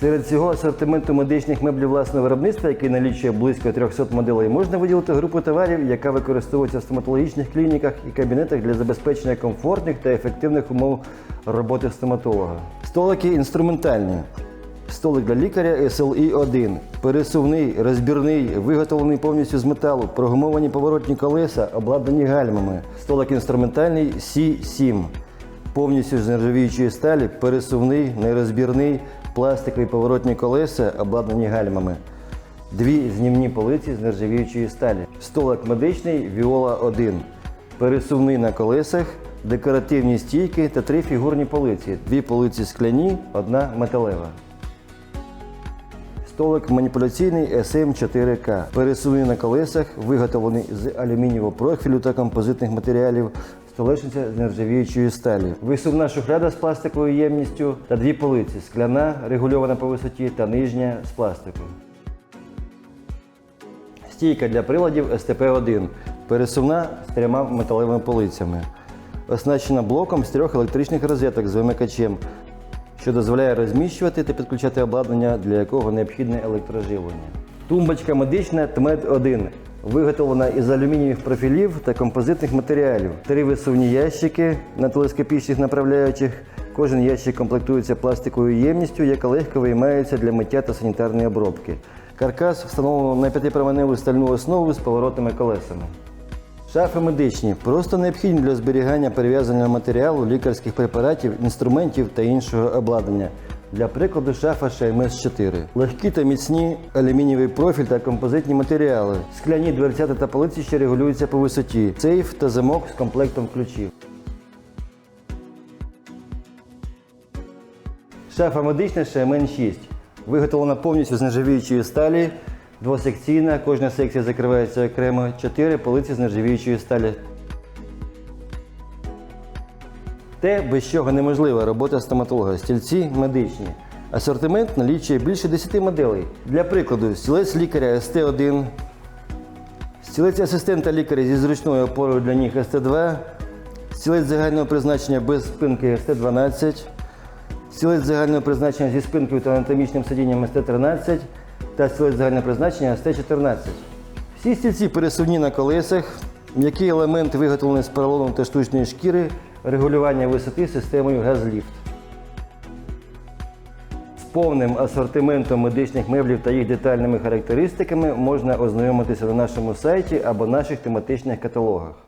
Серед всього асортименту медичних меблів власного виробництва, який налічує близько 300 моделей, можна виділити групу товарів, яка використовується в стоматологічних клініках і кабінетах для забезпечення комфортних та ефективних умов роботи стоматолога. Столики інструментальні. Столик для лікаря SLE 1 пересувний, розбірний, виготовлений повністю з металу, прогумовані поворотні колеса, обладнані гальмами. Столик інструментальний C7 повністю з нержавіючої сталі, пересувний, нерозбірний, пластикові поворотні колеса, обладнані гальмами. Дві знімні полиці з нержавіючої сталі. Столик медичний Віола 1. пересувний на колесах, декоративні стійки та три фігурні полиці. Дві полиці скляні, одна металева. Столик маніпуляційний SM4К, пересувний на колесах, виготовлений з алюмінієвого профілю та композитних матеріалів. Столешниця з нержавіючої сталі. Висувна шухляда з пластиковою ємністю та дві полиці скляна, регульована по висоті та нижня з пластику. Стійка для приладів СТП-1, пересувна з трьома металевими полицями. Оснащена блоком з трьох електричних розеток з вимикачем, що дозволяє розміщувати та підключати обладнання, для якого необхідне електроживлення. Тумбочка медична ТМЕД-1, виготовлена із алюмінієвих профілів та композитних матеріалів. Три висувні ящики на телескопічних направляючих. Кожен ящик комплектується пластиковою ємністю, яка легко виймається для миття та санітарної обробки. Каркас встановлено на п'ятипроменеву стальну основу з поворотними колесами. Шафи медичні просто необхідні для зберігання перев'язаного матеріалу, лікарських препаратів, інструментів та іншого обладнання. Для прикладу, шафа шмс 4 Легкі та міцні алюмінієвий профіль та композитні матеріали. Скляні дверцята та полиці, що регулюються по висоті. Сейф та замок з комплектом ключів. Шафа медична шмн 6 Виготовлена повністю з нержавіючої сталі, двосекційна, кожна секція закривається окремо, чотири полиці з нержавіючої сталі. Те, без чого неможлива робота стоматолога. Стільці медичні. Асортимент налічує більше 10 моделей. Для прикладу, стілець лікаря СТ1, стілець асистента лікаря зі зручною опорою для ніг СТ2, стілець загального призначення без спинки СТ12, стілець загального призначення зі спинкою та анатомічним сидінням СТ13 та стілець загального призначення СТ14. Всі стільці пересувні на колесах, м'який елемент виготовлений з поролону та штучної шкіри, регулювання висоти системою газліфт. З повним асортиментом медичних меблів та їх детальними характеристиками можна ознайомитися на нашому сайті або наших тематичних каталогах.